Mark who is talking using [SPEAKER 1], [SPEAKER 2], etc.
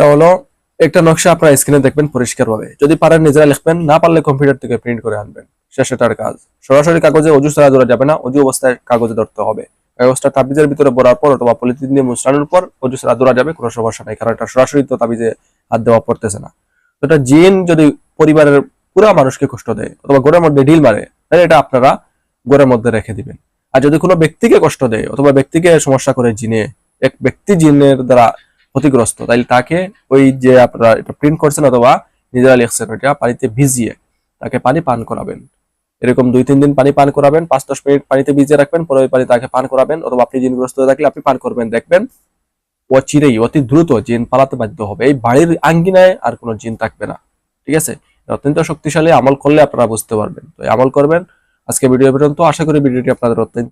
[SPEAKER 1] এটা হলো একটা নকশা আপনারা স্ক্রিনে দেখবেন পরিষ্কারভাবে। যদি পারেন নিজেরা লিখবেন, না পারলে কম্পিউটার থেকে প্রিন্ট করে আনবেন। শেষ এটার কাজ। সরাসরি কাগজে অজু ছাড়া ধরা যাবে না, অজু অবস্থায় কাগজে ধরতে হবে। কাগজটা তাবিজের ভিতরে ভরার পর অথবা পলিথিন দিয়ে মুছড়ানোর পর অজু ছাড়া ধরা যাবে, কোনো সমস্যা নাই, কারণ এটা সরাসরি তো তাবিজে হাত দেওয়া পড়তেছে না। তো এটা জিন যদি পরিবারের পুরা মানুষকে কষ্ট দেয় অথবা ঘরের মধ্যে ঢিল মারে, তাহলে এটা আপনারা ঘরের মধ্যে রেখে দিবেন। আর যদি কোনো ব্যক্তিকে কষ্ট দেয় অথবা ব্যক্তিকে সমস্যা করে জিনে, এক ব্যক্তি জিনের দ্বারা ক্ষতিগ্রস্ত। তাইলে তাকে ওই যে আপনারা এটা প্রিন্ট করছেন অথবা নিজেরা লিখছেন, ওইটা পানিতে ভিজিয়ে তাকে পানি পান করাবেন। এরকম দুই, তিন দিন পানি পান করাবেন, পাঁচ, দশ মিনিট পানিতে ভিজিয়ে রাখবেন, পরে ওই পানি তাকে পান করাবেন, অথবা আপনি জিনগ্রস্ত হয়ে থাকলে আপনি পান করবেন। দেখবেন অচিরেই, অতি দ্রুত জিন পালাতে বাধ্য হবে। এই বাড়ির আঙ্গিনায় আর কোনো জিন থাকবে না। ঠিক আছে? অত্যন্ত শক্তিশালী, আমল করলে আপনারা বুঝতে পারবেন। তো আমল করবেন। আজকে ভিডিও পর্যন্ত। আশা করি ভিডিওটি আপনাদের অত্যন্ত